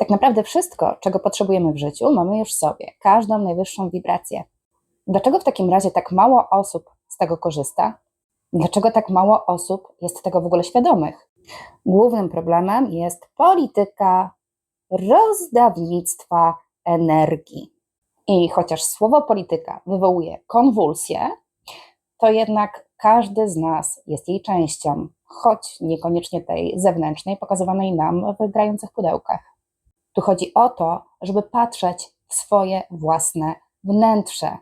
Tak naprawdę wszystko, czego potrzebujemy w życiu, mamy już w sobie, każdą najwyższą wibrację. Dlaczego w takim razie tak mało osób z tego korzysta? Dlaczego tak mało osób jest tego w ogóle świadomych? Głównym problemem jest polityka rozdawnictwa energii. I chociaż słowo polityka wywołuje konwulsje, to jednak każdy z nas jest jej częścią, choć niekoniecznie tej zewnętrznej, pokazywanej nam w grających pudełkach. Tu chodzi o to, żeby patrzeć w swoje własne wnętrze.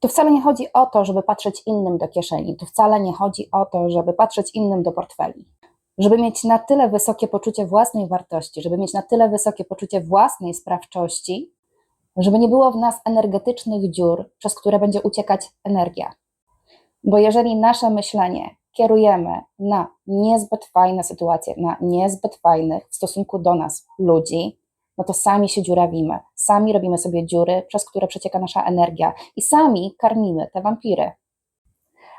Tu wcale nie chodzi o to, żeby patrzeć innym do kieszeni, tu wcale nie chodzi o to, żeby patrzeć innym do portfeli. Żeby mieć na tyle wysokie poczucie własnej wartości, żeby mieć na tyle wysokie poczucie własnej sprawczości, żeby nie było w nas energetycznych dziur, przez które będzie uciekać energia. Bo jeżeli nasze myślenie kierujemy na niezbyt fajne sytuacje, na niezbyt fajnych w stosunku do nas ludzi, no to sami się dziurawimy, sami robimy sobie dziury, przez które przecieka nasza energia i sami karmimy te wampiry.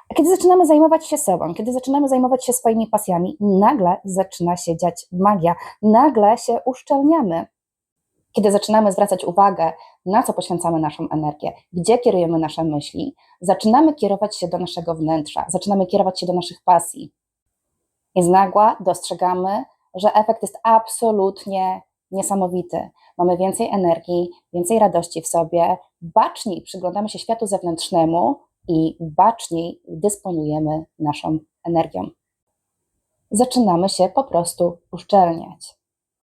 A kiedy zaczynamy zajmować się sobą, kiedy zaczynamy zajmować się swoimi pasjami, nagle zaczyna się dziać magia, nagle się uszczelniamy. Kiedy zaczynamy zwracać uwagę, na co poświęcamy naszą energię, gdzie kierujemy nasze myśli, zaczynamy kierować się do naszego wnętrza, zaczynamy kierować się do naszych pasji. I z nagła dostrzegamy, że efekt jest absolutnie niesamowity. Mamy więcej energii, więcej radości w sobie, baczniej przyglądamy się światu zewnętrznemu i baczniej dysponujemy naszą energią. Zaczynamy się po prostu uszczelniać.